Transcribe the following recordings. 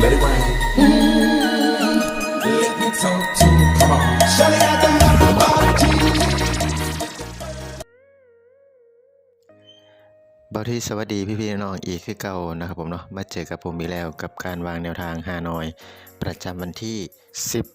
Let it rain. บอที่สวัสดีพี่ๆน้องๆอีกคือเก่านะครับผมเนาะมาเจอกับผมอีกแล้วกับการวางแนวทางฮานอย ประจำวันที่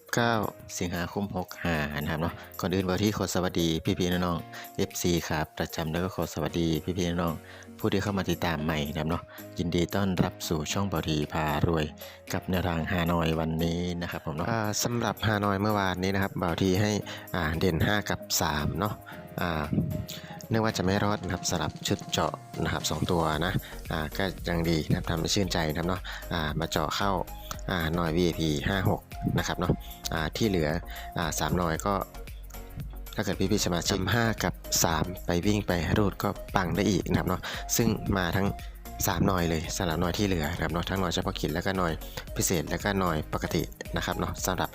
19 สิงหาคม65นะครับเนาะก่อนอื่นบอที่ขอสวัสดีพี่ๆน้องๆ FC ครับประจำแล้วก็ขอสวัสดีพี่ๆน้องๆผู้ที่เข้ามาติดตามใหม่นะครับเนาะยินดีต้อนรับสู่ช่องบอทีพารวย กับแนวทางฮานอยวันนี้นะครับผมเนาะสำหรับฮานอยเมื่อวานนี้นะครับบอทีให้อ่าเด่น 5 กับ3เนาะอ่า เนื่องว่าจะไม่รอดนะครับสำหรับชุดเจาะนะครับสองตัวนะอ่าก็ยังดีนะครับทำให้ชื่นใจนะครับเนาะอ่ามาเจาะเข้าอ่าหน่อย VIP 56 นะครับเนาะอ่าที่เหลืออ่าสามหน่อยก็ถ้าเกิดพี่ๆสมาชิก5กับ 3 ไปวิ่งไปรูดก็ปังได้อีกนะครับเนาะซึ่งมาทั้ง 3หน่อยเลยสำหรับหน่อยที่เหลือนะครับเนาะทั้งหน่อยเฉพาะกิจแล้วก็หน่อยพิเศษแล้วก็หน่อยปกตินะครับเนาะสำหรับ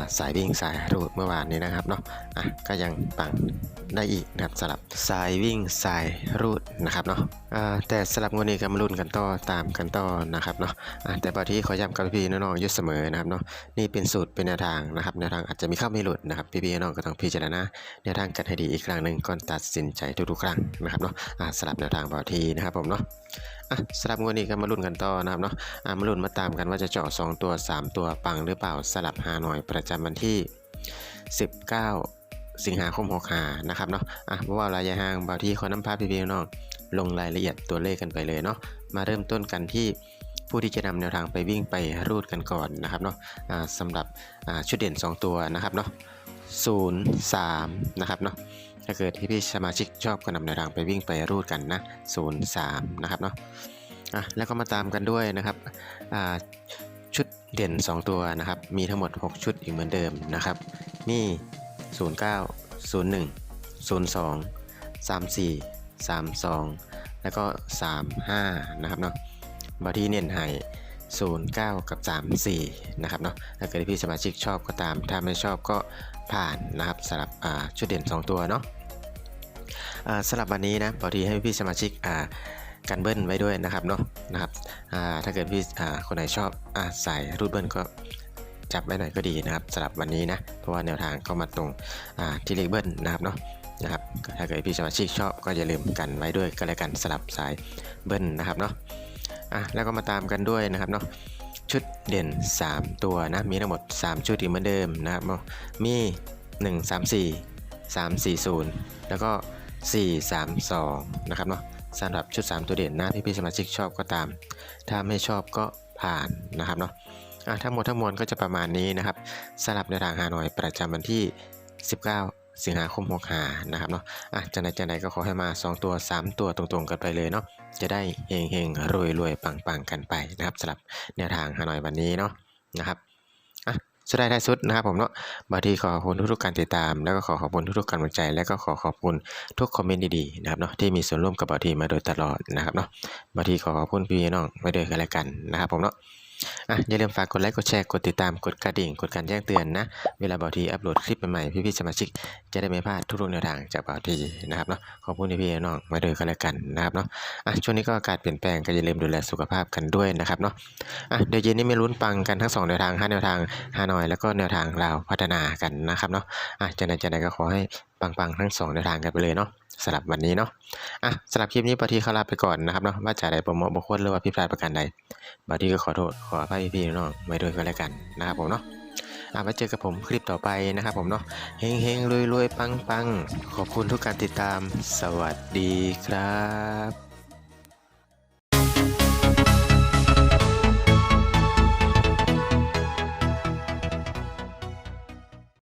าสายวิ่งสายรูดเมื่อวานนี้นะครับเนาะอะก็ยังปังได้อีกนะครับสำหรับสายวิ่งสายรูดนะครับเนาะแต่สำหรับงวดนี้ก็มาลุ้นกันต่อตามกันต่อนะครับเนาะแต่บางที่ขอย้ำกับพี่น้องๆอยุดเสมอนะครับเนาะนี่เป็นสูตรเป็นแนวทางนะครับแนวทางอาจจะมีเข้าไม่หลุดนะครับพี่ๆน้องๆก็ต้องพิจารณาแนวทางกันให้ดีอีกครั้งหนึ่งก่อนตัดสินใจทุกๆครั้งนะครับเนาะสลับแนวทางบอทีนะครับผมเนาะ อะสลับงวดนี้ก็มาลุ้นกันต่อนะครับเนาะอ่ามาลุ้นมาตามกันว่าจะเจาะ2ตัว 3 ตัวปังหรือเปล่าสลับหาหน่อยประจำวันที่ 19 สิงหาคม65นะครับเนาะอะเพราะว่าระยห่างบอทีขอน้ำพาพี่ๆน้องลงรายละเอียดตัวเลขกันไปเลยเนาะมาเริ่มต้นกันที่ผู้ที่จะนำแนวทางไปวิ่งไปรูดกันก่อนนะครับเนาะอ่าสำหรับอ่าชุดเด่น 2 ตัวนะครับเนาะ0 3นะครับเนาะ ถ้าเกิดที่พี่สมาชิกชอบก็นำแนวทางไปวิ่งไปรูดกันนะ 0 3 นะครับเนาะอะแล้วก็มาตามกันด้วยนะครับอ่าชุดเด่น 2 ตัวนะครับ มีทั้งหมด 6 ชุดอีกเหมือนเดิมนะครับนี่09 01 02 34 32 แล้วก็ 35 นะครับเนาะบาที่เน้นให้09 กับ 34 นะครับเนาะถ้าเกิดพี่สมาชิกชอบก็ตาม ถ้าไม่ชอบก็ผ่านนะครับสำหรับอ่าชุดเด่น 2 ตัวเนาะ สำหรับวันนี้นะพอดีให้พี่สมาชิกกันเบิ้ลไว้ด้วยนะครับเนาะนะครับถ้าเกิดพี่คนไหนชอบอ่าสายรูดเบิ้ลก็จับไว้หน่อยก็ดีนะครับสำหรับวันนี้นะเพราะว่าแนวทางเข้ามาตรงที่เลขเบิ้ลนะครับเนาะนะครับถ้าเกิดพี่สมาชิกชอบก็อย่าลืมกันไว้ด้วยก็แล้วกันสลับสายเบิ้ลนะครับเนาะอะแล้วก็มาตามกันด้วยนะครับเนาะชุดเด่น 3 ตัวนะมีทั้งหมด 3 ชุดอีกเหมือนเดิมนะครับมี 1 3 4 3 4 0 แล้วก็ 4 3 2 นะครับเนาะสำหรับชุด 3 ตัวเด่นนะพี่พี่สมาชิกชอบก็ตาม ถ้าไม่ชอบก็ผ่านนะครับเนาะอะทั้งหมดทั้งมวลก็จะประมาณนี้นะครับสำหรับในทางฮานอยประจำวันที่ 19 สิงหาคม65นะครับเนาะอะจังใดจังใดก็ขอให้มา 2 ตัว 3 ตัวตรงๆกันไปเลยเนาะจะได้เฮงเฮงรวยรวยๆปังๆกันไปนะครับสำหรับแนวทางฮานอยวันนี้เนาะนะครับ สุดท้ได้สุดนะครับผมเนาะบางทีขอขอบคุณทุกๆการติดตาม แล้วก็ขอขอบคุณทุกๆกำลังใจ แล้วก็ขอขอบคุณทุกคอมเมนต์ดีๆนะครับเนาะที่มีส่วนร่วมกับบางทีมาโดยตลอดนะครับเนาะบางทีขอขอบคุณพี่น้องไม่ด้วยกันแล้วกันนะครับผมเนาะ อะอย่าลืมฝากกดไลค์ กดแชร์ กดติดตาม กดกระดิ่ง กดการแจ้งเตือนนะ เวลาบ่างทีอัปโหลดคลิปใหม่ๆ พี่ๆสมาชิก จะได้ไม่พลาดทุกๆแนวทางจากบ่างทีนะครับเนาะ ขอบคุณพี่ๆน้องไว้ด้วยกันแล้วกันนะครับเนาะ อะช่วงนี้ก็อากาศเปลี่ยนแปลงก็อย่าลืมดูแลสุขภาพกันด้วยนะครับเนาะ อะเดี๋ยวเย็นนี้ไม่ลุ้นปังกันทั้งสองแนวทางห้าแนวทางฮานอยแล้วก็แนวทางลาวพัฒนากันนะครับเนาะ อะจะไหนจะไหนก็ขอให้ปังๆทั้งสองแนวทางกันไปเลยเนาะ สำหรับวันนี้เนาะอะสำหรับคลิปนี้ปาทีเขาลาไปก่อนนะครับเนาะว่าจะได้โปรโมทบุคคลหรือว่าพี่พลาดประการใดบาทีก็ขอโทษขออภัยพี่น้องไว้ด้วยกันแล้วกันนะครับผมเนาะอะไว้เจอกับผมคลิปต่อไปนะครับผมเนาะเฮงเฮงรวยรวยๆปังปังๆขอบคุณทุกการติดตาม สวัสดีครับ